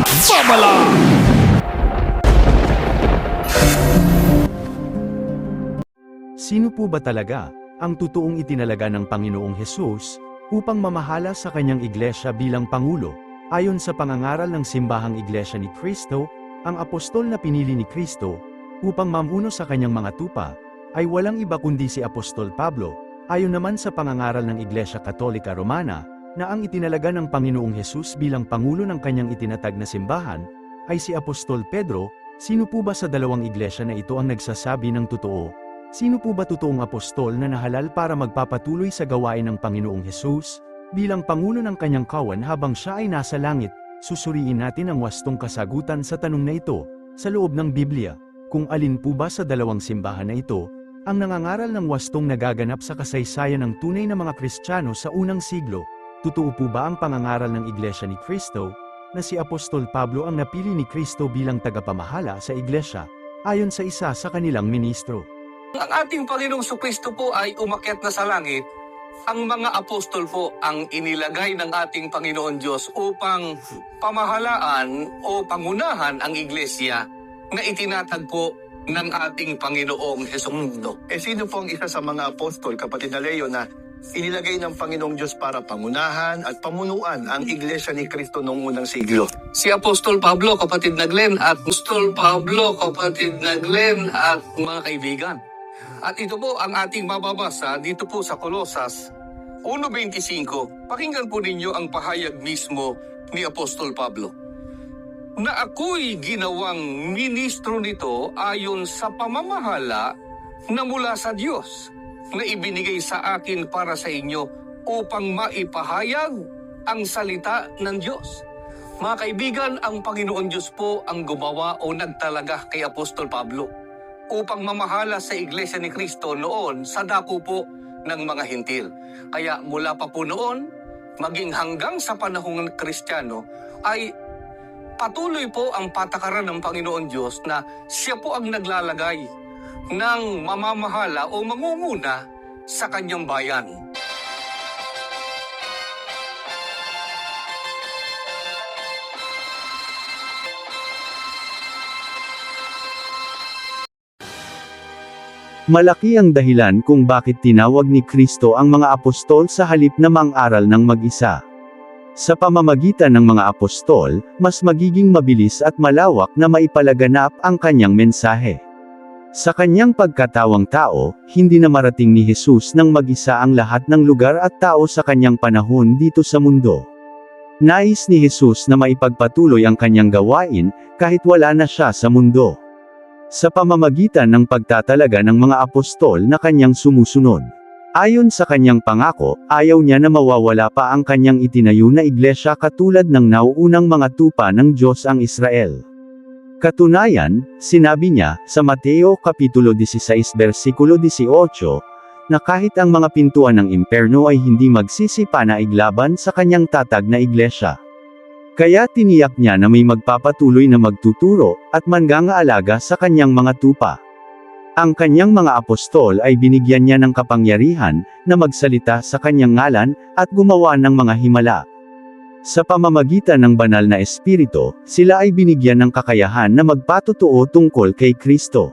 at babala! Sino po ba talaga ang totoong itinalaga ng Panginoong Hesus upang mamahala sa kanyang iglesia bilang Pangulo? Ayon sa pangangaral ng simbahang iglesia ni Kristo, ang apostol na pinili ni Kristo upang mamuno sa kanyang mga tupa ay walang iba kundi si Apostol Pablo, ayon naman sa pangangaral ng Iglesia Katolika Romana, na ang itinalaga ng Panginoong Hesus bilang Pangulo ng kanyang itinatag na simbahan, ay si Apostol Pedro, sino po ba sa dalawang iglesia na ito ang nagsasabi ng totoo? Sino po ba totoong apostol na nahalal para magpapatuloy sa gawain ng Panginoong Hesus? Bilang Pangulo ng kanyang kawan habang siya ay nasa langit, susuriin natin ang wastong kasagutan sa tanong na ito, sa loob ng Biblia, kung alin po ba sa dalawang simbahan na ito, ang nangangaral ng wastong nagaganap sa kasaysayan ng tunay na mga Kristiyano sa unang siglo, totoo po ba ang pangangaral ng Iglesia ni Kristo, na si Apostol Pablo ang napili ni Kristo bilang tagapamahala sa Iglesia, ayon sa isa sa kanilang ministro. Ang ating Panginoong Kristo po ay umakyat na sa langit. Ang mga apostol po ang inilagay ng ating Panginoon Diyos upang pamahalaan o pangunahan ang iglesia na itinatagpo ng ating Panginoong Heso Kristo. Eh sino po ang isa sa mga apostol, kapatid na Leo, na inilagay ng Panginoong Diyos para pangunahan at pamunuan ang iglesia ni Kristo noong unang siglo? Si Apostol Pablo, kapatid na Glenn, at Apostol Pablo, kapatid na Glenn, at mga kaibigan. At ito po ang ating mababasa dito po sa Kolosas 1.25. Pakinggan po ninyo ang pahayag mismo ni Apostol Pablo. Na ako'y ginawang ministro nito ayon sa pamamahala na mula sa Diyos na ibinigay sa akin para sa inyo upang maipahayag ang salita ng Diyos. Mga kaibigan, ang Panginoon Diyos po ang gumawa o nagtalaga kay Apostol Pablo upang mamahala sa Iglesia ni Kristo noon sa dako po ng mga hintil. Kaya mula pa po noon, maging hanggang sa panahon ng Kristiyano, ay patuloy po ang patakaran ng Panginoon Diyos na siya po ang naglalagay ng mamamahala o mangunguna sa kanyang bayan. Malaki ang dahilan kung bakit tinawag ni Kristo ang mga apostol sa halip na mang-aral ng mag-isa. Sa pamamagitan ng mga apostol, mas magiging mabilis at malawak na maipalaganap ang kanyang mensahe. Sa kanyang pagkatawang tao, hindi na marating ni Jesus nang mag-isa ang lahat ng lugar at tao sa kanyang panahon dito sa mundo. Nais ni Jesus na maipagpatuloy ang kanyang gawain, kahit wala na siya sa mundo. Sa pamamagitan ng pagtatalaga ng mga apostol na kanyang sumusunod. Ayon sa kanyang pangako, ayaw niya na mawawala pa ang kanyang itinayo na iglesia katulad ng nauunang mga tupa ng Diyos ang Israel. Katunayan, sinabi niya, sa Mateo Kapitulo 16 versikulo 18, na kahit ang mga pintuan ng imperno ay hindi magsisipa na iglaban sa kanyang tatag na iglesia. Kaya tiniyak niya na may magpapatuloy na magtuturo, at manggangaalaga sa kanyang mga tupa. Ang kanyang mga apostol ay binigyan niya ng kapangyarihan, na magsalita sa kanyang ngalan, at gumawa ng mga himala. Sa pamamagitan ng banal na espiritu, sila ay binigyan ng kakayahan na magpatotoo tungkol kay Kristo.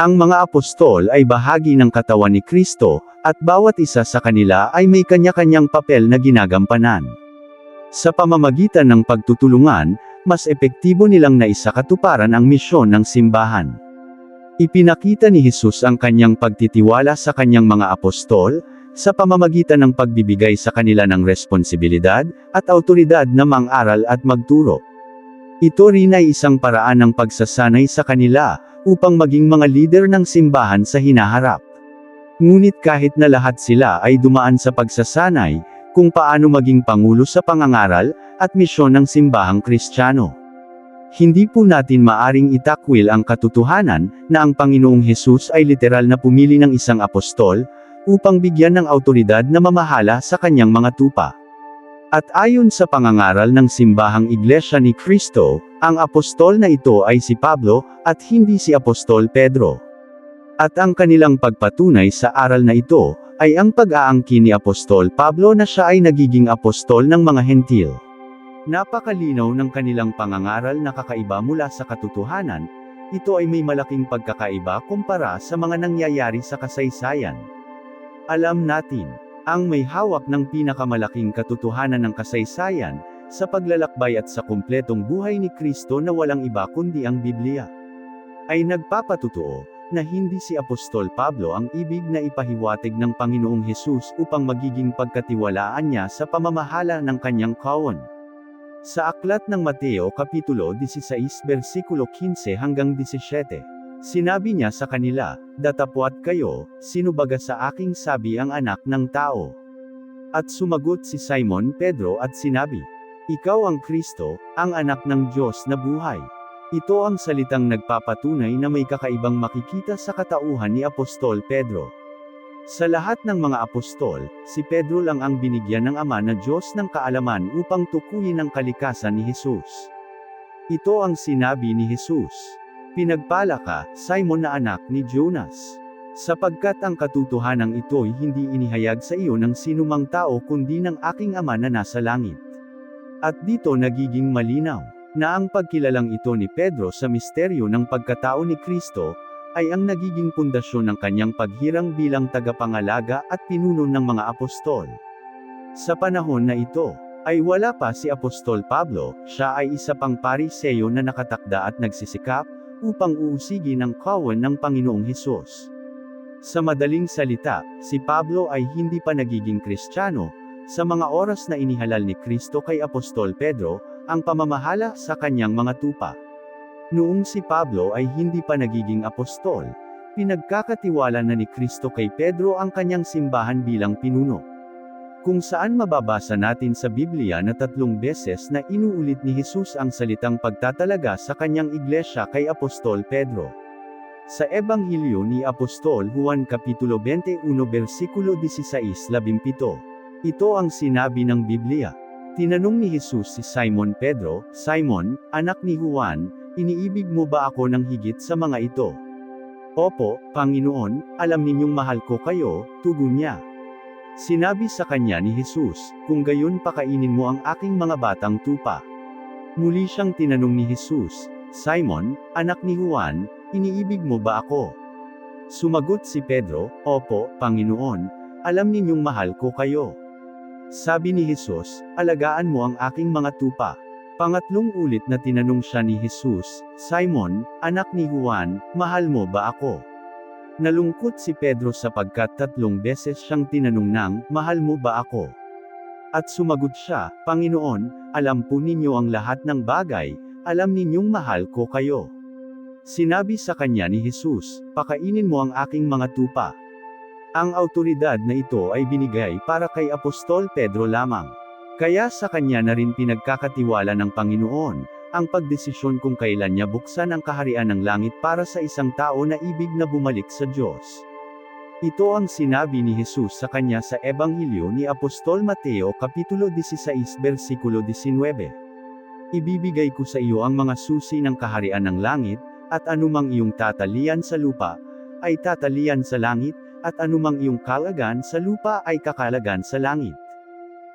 Ang mga apostol ay bahagi ng katawan ni Kristo, at bawat isa sa kanila ay may kanya-kanyang papel na ginagampanan. Sa pamamagitan ng pagtutulungan, mas epektibo nilang naisakatuparan ang misyon ng simbahan. Ipinakita ni Jesus ang kanyang pagtitiwala sa kanyang mga apostol, sa pamamagitan ng pagbibigay sa kanila ng responsibilidad, at autoridad na mang-aral at magturo. Ito rin ay isang paraan ng pagsasanay sa kanila, upang maging mga leader ng simbahan sa hinaharap. Ngunit kahit na lahat sila ay dumaan sa pagsasanay, kung paano maging pangulo sa pangangaral, at misyon ng simbahang kristyano. Hindi po natin maaring itakwil ang katotohanan, na ang Panginoong Hesus ay literal na pumili ng isang apostol, upang bigyan ng autoridad na mamahala sa kanyang mga tupa. At ayon sa pangangaral ng simbahang iglesia ni Kristo, ang apostol na ito ay si Pablo, at hindi si Apostol Pedro. At ang kanilang pagpatunay sa aral na ito, ay ang pag-aangkin ni Apostol Pablo na siya ay nagiging apostol ng mga hentil. Napakalinaw ng kanilang pangangaral na kakaiba mula sa katotohanan, ito ay may malaking pagkakaiba kumpara sa mga nangyayari sa kasaysayan. Alam natin, ang may hawak ng pinakamalaking katotohanan ng kasaysayan, sa paglalakbay at sa kumpletong buhay ni Kristo na walang iba kundi ang Biblia, ay nagpapatutuo, na hindi si Apostol Pablo ang ibig na ipahiwatig ng Panginoong Hesus upang magiging pagkatiwalaan niya sa pamamahala ng kanyang kawan. Sa aklat ng Mateo Kapitulo 16 versikulo 15 hanggang 17, sinabi niya sa kanila, Datapwat kayo, sino baga sa aking sabi ang anak ng tao? At sumagot si Simon Pedro at sinabi, Ikaw ang Kristo, ang anak ng Diyos na buhay. Ito ang salitang nagpapatunay na may kakaibang makikita sa katauhan ni Apostol Pedro. Sa lahat ng mga apostol, si Pedro lang ang binigyan ng Ama na Diyos ng kaalaman upang tukuyin ang kalikasan ni Jesus. Ito ang sinabi ni Jesus. Pinagpala ka, Simon na anak ni Jonas. Sapagkat ang katotohanan ito'y hindi inihayag sa iyo ng sinumang tao kundi ng aking Ama na nasa langit. At dito nagiging malinaw, na ang pagkilalang ito ni Pedro sa misteryo ng pagkatao ni Kristo, ay ang nagiging pundasyon ng kanyang paghirang bilang tagapangalaga at pinuno ng mga apostol. Sa panahon na ito, ay wala pa si Apostol Pablo, siya ay isa pang pariseyo na nakatakda at nagsisikap, upang uusigin ang kawan ng Panginoong Hesus. Sa madaling salita, si Pablo ay hindi pa nagiging Kristiyano, sa mga oras na inihalal ni Kristo kay Apostol Pedro, ang pamamahala sa kanyang mga tupa. Noong si Pablo ay hindi pa nagiging apostol, pinagkakatiwala na ni Kristo kay Pedro ang kanyang simbahan bilang pinuno. Kung saan mababasa natin sa Biblia na tatlong beses na inuulit ni Jesus ang salitang pagtatalaga sa kanyang iglesia kay Apostol Pedro. Sa Ebanghelyo ni Apostol Juan Kapitulo 21 versikulo 16-17, ito ang sinabi ng Biblia. Tinanong ni Jesus si Simon Pedro, Simon, anak ni Juan, iniibig mo ba ako ng higit sa mga ito? Opo, Panginoon, alam ninyong mahal ko kayo, tugon niya. Sinabi sa kanya ni Jesus, kung gayon pakainin mo ang aking mga batang tupa. Muli siyang tinanong ni Jesus, Simon, anak ni Juan, iniibig mo ba ako? Sumagot si Pedro, Opo, Panginoon, alam ninyong mahal ko kayo. Sabi ni Jesus, alagaan mo ang aking mga tupa. Pangatlong ulit na tinanong siya ni Jesus, Simon, anak ni Juan, mahal mo ba ako? Nalungkot si Pedro sapagkat tatlong beses siyang tinanong ng, mahal mo ba ako? At sumagot siya, Panginoon, alam po ninyo ang lahat ng bagay, alam ninyong mahal ko kayo. Sinabi sa kanya ni Jesus, pakainin mo ang aking mga tupa. Ang autoridad na ito ay binigay para kay Apostol Pedro lamang. Kaya sa kanya na rin pinagkakatiwala ng Panginoon, ang pagdesisyon kung kailan niya buksan ang kaharian ng langit para sa isang tao na ibig na bumalik sa Diyos. Ito ang sinabi ni Jesus sa kanya sa Ebanghelyo ni Apostol Mateo Kapitulo 16 versikulo 19. Ibibigay ko sa iyo ang mga susi ng kaharian ng langit, at anumang iyong tatalian sa lupa, ay tatalian sa langit, at anumang iyong kalagan sa lupa ay kakalagan sa langit.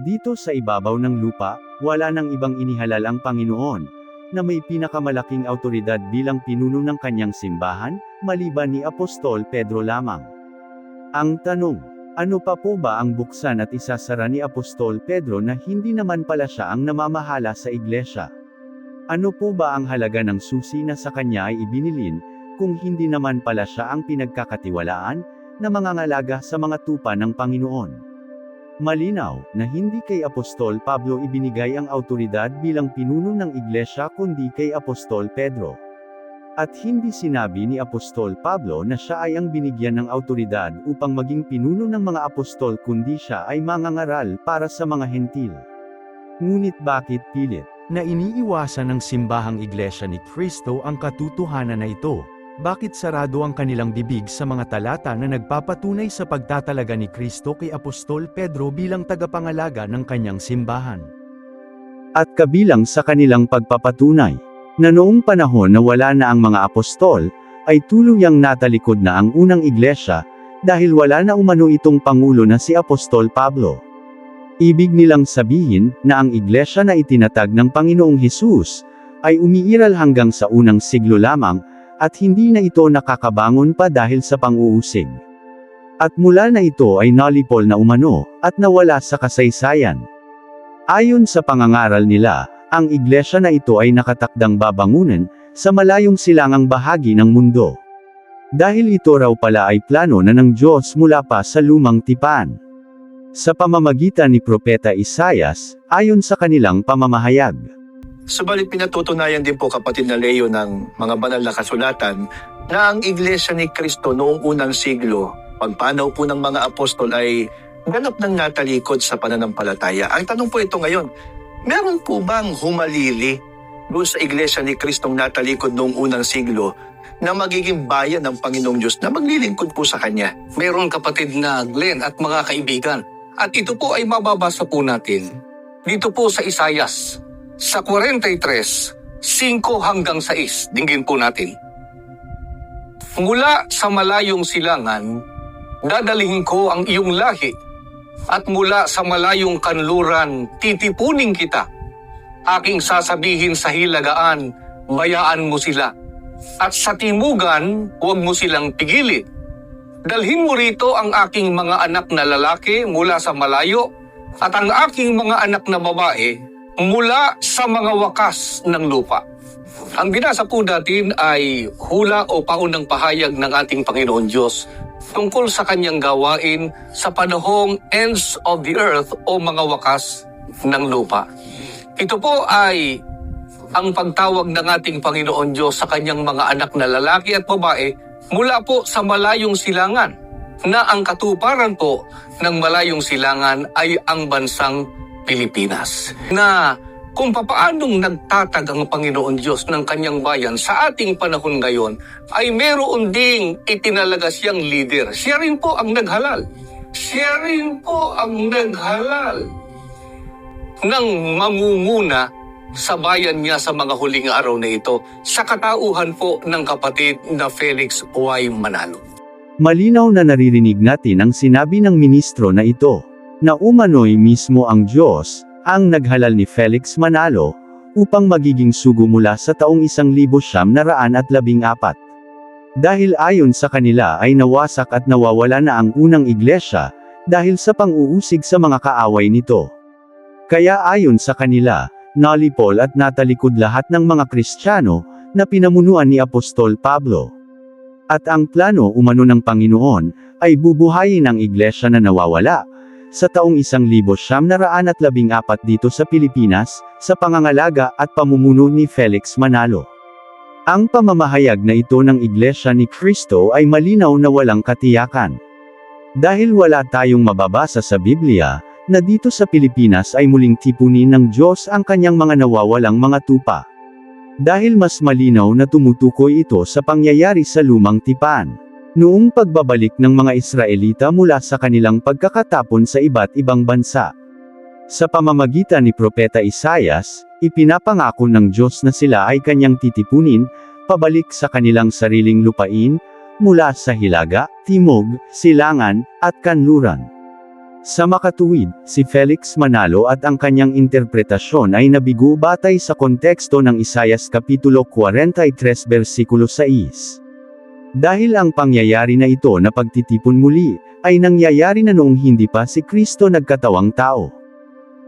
Dito sa ibabaw ng lupa, wala nang ibang inihalal ang Panginoon, na may pinakamalaking autoridad bilang pinuno ng kanyang simbahan, maliban ni Apostol Pedro lamang. Ang tanong, ano pa po ba ang buksan at isasara ni Apostol Pedro na hindi naman pala siya ang namamahala sa iglesia? Ano po ba ang halaga ng susi na sa kanya ay ibinilin, kung hindi naman pala siya ang pinagkakatiwalaan, na mangangalaga sa mga tupa ng Panginoon? Malinaw, na hindi kay Apostol Pablo ibinigay ang autoridad bilang pinuno ng iglesia kundi kay Apostol Pedro. At hindi sinabi ni Apostol Pablo na siya ay ang binigyan ng autoridad upang maging pinuno ng mga apostol kundi siya ay mangangaral para sa mga hentil. Ngunit bakit pilit? Na iniiwasan ng simbahang iglesia ni Kristo ang katotohanan na ito. Bakit sarado ang kanilang bibig sa mga talata na nagpapatunay sa pagtatalaga ni Kristo kay Apostol Pedro bilang tagapangalaga ng kanyang simbahan? At kabilang sa kanilang pagpapatunay, na noong panahon na wala na ang mga apostol, ay tuluyang natalikod na ang unang iglesia, dahil wala na umano itong pangulo na si Apostol Pablo. Ibig nilang sabihin, na ang iglesia na itinatag ng Panginoong Hesus, ay umiiral hanggang sa unang siglo lamang, at hindi na ito nakakabangon pa dahil sa pang-uusig. At mula na ito ay nalipol na umano, at nawala sa kasaysayan. Ayon sa pangangaral nila, ang iglesia na ito ay nakatakdang babangunan, sa malayong silangang bahagi ng mundo. Dahil ito raw pala ay plano na ng Diyos mula pa sa lumang tipan. Sa pamamagitan ni Propeta Isayas, ayon sa kanilang pamamahayag. Subalit pinatutunayan din po kapatid na Leo ng mga banal na kasulatan na ang iglesia ni Kristo noong unang siglo, pagpanaw po ng mga apostol ay ganap ng natalikod sa pananampalataya. Ang tanong po ito ngayon, meron po bang humalili doon sa iglesia ni Kristong natalikod noong unang siglo na magiging bayan ng Panginoong Diyos na maglilingkod po sa Kanya? Meron kapatid na Glenn at mga kaibigan. At ito po ay mababasa po natin. Dito po sa Isayas, sa 43, 5 hanggang 6. Dinggin po natin. Mula sa malayong silangan, dadalhin ko ang iyong lahi. At mula sa malayong kanluran, titipunin kita. Aking sasabihin sa hilagaan, bayaan mo sila. At sa timugan, huwag mo silang pigilin. Dalhin mo rito ang aking mga anak na lalaki mula sa malayo at ang aking mga anak na babae mula sa mga wakas ng lupa. Ang binasa po natin ay hula o paunang pahayag ng ating Panginoon Diyos tungkol sa kanyang gawain sa panahong ends of the earth o mga wakas ng lupa. Ito po ay ang pagtawag ng ating Panginoon Diyos sa kanyang mga anak na lalaki at babae mula po sa malayong silangan na ang katuparan po ng malayong silangan ay ang bansang Pilipinas. Na kung papaanong nagtatag ang Panginoon Diyos ng kanyang bayan sa ating panahon ngayon, ay meron ding itinalaga siyang leader. Siya rin po ang naghalal. Siya rin po ang naghalal ng mamumuna sa bayan niya sa mga huling araw na ito sa katauhan po ng kapatid na Felix Y. Manalo. Malinaw na naririnig natin ang sinabi ng ministro na ito, na umano'y mismo ang Diyos, ang naghalal ni Felix Manalo, upang magiging sugo mula sa taong isang libo siyam na raan at labing apat. Dahil ayon sa kanila ay nawasak at nawawala na ang unang iglesia, dahil sa pang-uusig sa mga kaaway nito. Kaya ayon sa kanila, nalipol at natalikod lahat ng mga Kristiyano, na pinamunuan ni Apostol Pablo. At ang plano umano ng Panginoon, ay bubuhayin ang iglesia na nawawala, sa taong isang libo siyam na raan at labing apat dito sa Pilipinas, sa pangangalaga at pamumuno ni Felix Manalo. Ang pamamahayag na ito ng Iglesia ni Kristo ay malinaw na walang katiyakan. Dahil wala tayong mababasa sa Biblia, na dito sa Pilipinas ay muling tipunin ng Diyos ang kanyang mga nawawalang mga tupa. Dahil mas malinaw na tumutukoy ito sa pangyayari sa lumang tipan. Noong pagbabalik ng mga Israelita mula sa kanilang pagkakatapon sa iba't ibang bansa. Sa pamamagitan ni Propeta Isayas, ipinapangako ng Diyos na sila ay kanyang titipunin, pabalik sa kanilang sariling lupain, mula sa Hilaga, Timog, Silangan, at Kanluran. Sa makatuwid, si Felix Manalo at ang kanyang interpretasyon ay nabigo batay sa konteksto ng Isayas Kapitulo 43 versikulo 6. Dahil ang pangyayari na ito na pagtitipon muli, ay nangyayari na noong hindi pa si Kristo nagkatawang tao.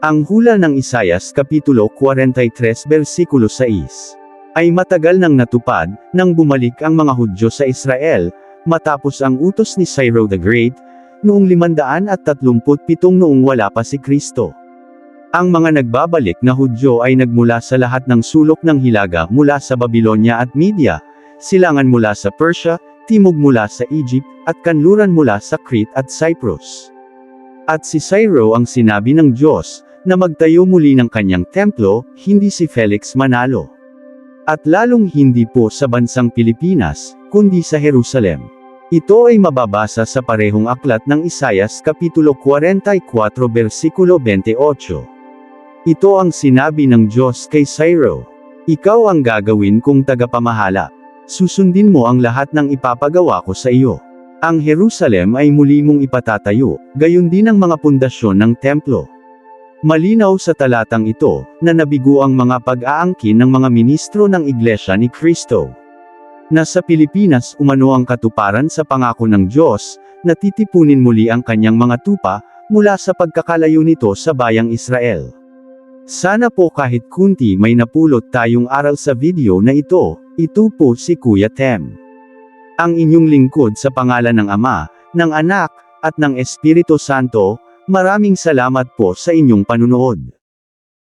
Ang hula ng Isayas Kapitulo 43 versikulo 6 ay matagal nang natupad, nang bumalik ang mga Hudyo sa Israel, matapos ang utos ni Cyril the Great, noong 537 noong wala pa si Kristo. Ang mga nagbabalik na Hudyo ay nagmula sa lahat ng sulok ng Hilaga mula sa Babylonia at Media, silangan mula sa Persia, timog mula sa Egypt, at kanluran mula sa Crete at Cyprus. At si Cyril ang sinabi ng Diyos, na magtayo muli ng kanyang templo, hindi si Felix Manalo. At lalong hindi po sa bansang Pilipinas, kundi sa Jerusalem. Ito ay mababasa sa parehong aklat ng Isayas Kapitulo 44 versikulo 28. Ito ang sinabi ng Diyos kay Cyril. Ikaw ang gagawin kong tagapamahala. Susundin mo ang lahat ng ipapagawa ko sa iyo. Ang Jerusalem ay muli mong ipatatayo, gayon din ang mga pundasyon ng templo. Malinaw sa talatang ito, na nabigo ang mga pag-aangkin ng mga ministro ng Iglesia ni Kristo. Na sa Pilipinas umano ang katuparan sa pangako ng Diyos, na titipunin muli ang kanyang mga tupa, mula sa pagkakalayo nito sa bayang Israel. Sana po kahit kunti may napulot tayong aral sa video na ito, ito po si Kuya Tem. Ang inyong lingkod sa pangalan ng Ama, ng Anak, at ng Espiritu Santo, maraming salamat po sa inyong panunood.